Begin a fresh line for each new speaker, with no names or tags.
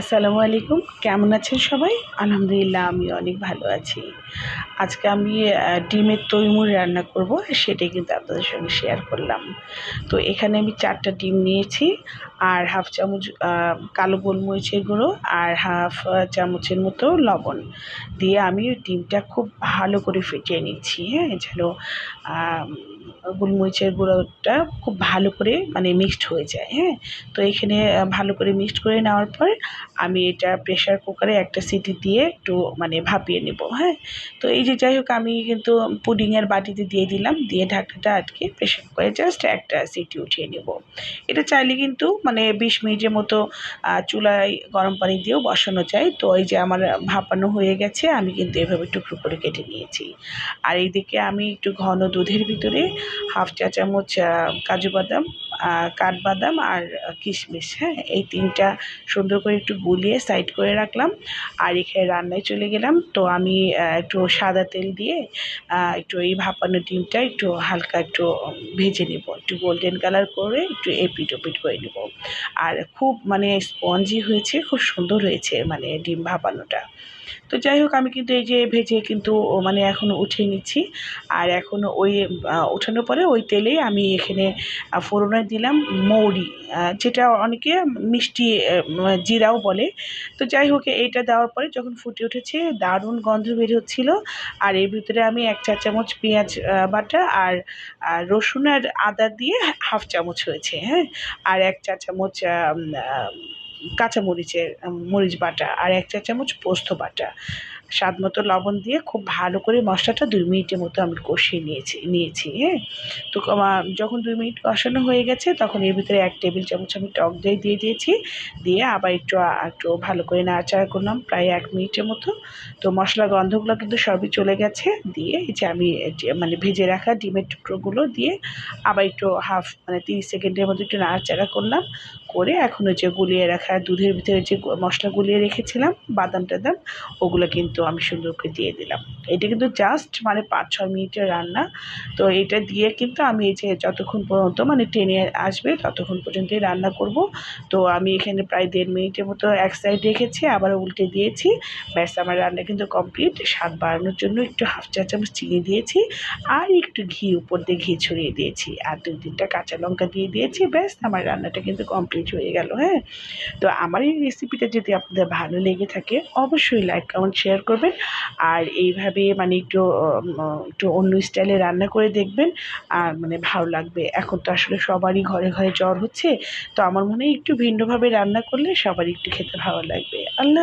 আসসালামু আলাইকুম। কেমন আছেন সবাই? আলহামদুলিল্লাহ, আমি অনেক ভালো আছি। আজকে আমি ডিমের তৈমুর রান্না করব, সেটাই কিন্তু আপনাদের সঙ্গে শেয়ার করলাম। তো এখানে আমি চারটা ডিম নিয়েছি। আর হাফ চামচ কালো গোলমরিচের গুঁড়ো আর হাফ চামচের মতো লবণ দিয়ে আমি ডিমটা খুব ভালো করে ফেটিয়ে নিচ্ছি হ্যাঁ? যেন গোলমরিচের গুঁড়োটা খুব ভালো করে মানে মিক্সড হয়ে যায় হ্যাঁ? তো এখানে ভালো করে মিক্সড করে নেওয়ার পর আমি এটা প্রেশার কুকারে একটা সিটি দিয়ে একটু মানে ভাপিয়ে নেব হ্যাঁ? তো এই যে যাই হোক, আমি কিন্তু পুডিংয়ের বাটিতে দিয়ে দিলাম, দিয়ে ঢাকনাটা আটকে প্রেশার কুকারে জাস্ট একটা সিটি উঠিয়ে নেব। এটা চাইলে কিন্তু মানে বিশ মিনিটের মতো চুলায় গরম পানি দিয়েও বসানো যায়। তো এই যে আমার ভাপানো হয়ে গেছে, আমি কিন্তু এভাবে টুকরো করে কেটে নিয়েছি। আর এইদিকে আমি একটু ঘন দুধের ভিতরে হাফ চা চামচ কাজু বাদাম কাঠবাদাম আর কিশমিশ। হ্যাঁ এই তিনটা সুন্দর করে একটু গুলিয়ে সাইড করে রাখলাম। আর এখানে রান্নায় চলে গেলাম। তো আমি একটু সাদা তেল দিয়ে একটু এই ভাপানো ডিমটা একটু হালকা একটু ভেজে নেব। একটু গোল্ডেন কালার করে একটু এপিট ওপিট করে নেব। আর খুব মানে স্পঞ্জি হয়েছে খুব সুন্দর হয়েছে মানে ডিম ভাপানোটা। তো যাই হোক আমি কিন্তু এই যে ভেজে কিন্তু মানে এখন উঠিয়ে নিচ্ছি। আর এখন ওই ওঠানোর পরে ওই তেলেই আমি এখানে আহ, ফোড়নে দিলাম মৌরি যেটা অনেকে মিষ্টি জিরাও বলে। তো যাই হোক, এইটা দেওয়ার পরে যখন ফুটে উঠেছে, দারুণ গন্ধ বের হচ্ছিল। আর এর ভিতরে আমি এক চা চামচ পেঁয়াজ বাটা আর রসুন আর আদা দিয়ে হাফ চামচ হয়েছে হ্যাঁ? আর এক চা চামচ কাঁচামরিচের মরিচ বাটা আর এক চা চামচ পোস্ত বাটা। স্বাদ মতো লবণ দিয়ে খুব ভালো করে মশলাটা দুই মিনিটের মতো আমি কষিয়ে নিয়েছি নিয়েছি হ্যাঁ? তো যখন দুই মিনিট কষানো হয়ে গেছে, তখন এর ভিতরে এক টেবিল চামচ আমি টক দই দিয়ে দিয়েছি। দিয়ে আবার একটু একটু ভালো করে নাড়াচাড়া করলাম প্রায় এক মিনিটের মতো। তো মশলা গন্ধগুলো কিন্তু সবই চলে গেছে। দিয়ে এই যে আমি মানে ভেজে রাখা ডিমের টুকরোগুলো দিয়ে আবার একটু হাফ মানে তিরিশ সেকেন্ডের মতো একটু নাড়াচাড়া করলাম। করে এখন ওই যে গুলিয়ে রাখা, দুধের ভিতরে যে মশলা গুলিয়ে রেখেছিলাম, বাদাম টাদাম, ওগুলো কিন্তু আমি সুন্দর করে দিয়ে দিলাম। এটা কিন্তু জাস্ট মানে পাঁচ ছয় মিনিটের রান্না। তো এটা দিয়ে কিন্তু আমি এই যে যতক্ষণ পর্যন্ত মানে টেনে আসবে, ততক্ষণ পর্যন্তই রান্না করব। তো আমি এখানে প্রায় দেড় মিনিটের মতো এক সাইড রেখেছি, আবার উল্টে দিয়েছি। ব্যাস, আমার রান্না কিন্তু কমপ্লিট স্বাদ বাড়ানোর জন্য একটু হাফ চা চামচ চিনি দিয়েছি আর একটু ঘি, উপর দিয়ে ঘি ছড়িয়ে দিয়েছি। আর দুই তিনটা কাঁচা লঙ্কা দিয়ে দিয়েছি। ব্যাস, আমার রান্নাটা কিন্তু কমপ্লিট হয়ে গেল হ্যাঁ? তো আমার এই রেসিপিটা যদি আপনাদের ভালো লেগে থাকে, অবশ্যই লাইক কমেন্ট শেয়ার করবেন। আর এইভাবে মানে একটু একটু অন্য স্টাইলে রান্না করে দেখবেন, আর মানে ভালো লাগবে। এখন তো আসলে সবারই ঘরে ঘরে জ্বর হচ্ছে, তো আমার মনে হয় একটু ভিন্নভাবে রান্না করলে সবারই একটু খেতে ভালো লাগবে। আল্লাহ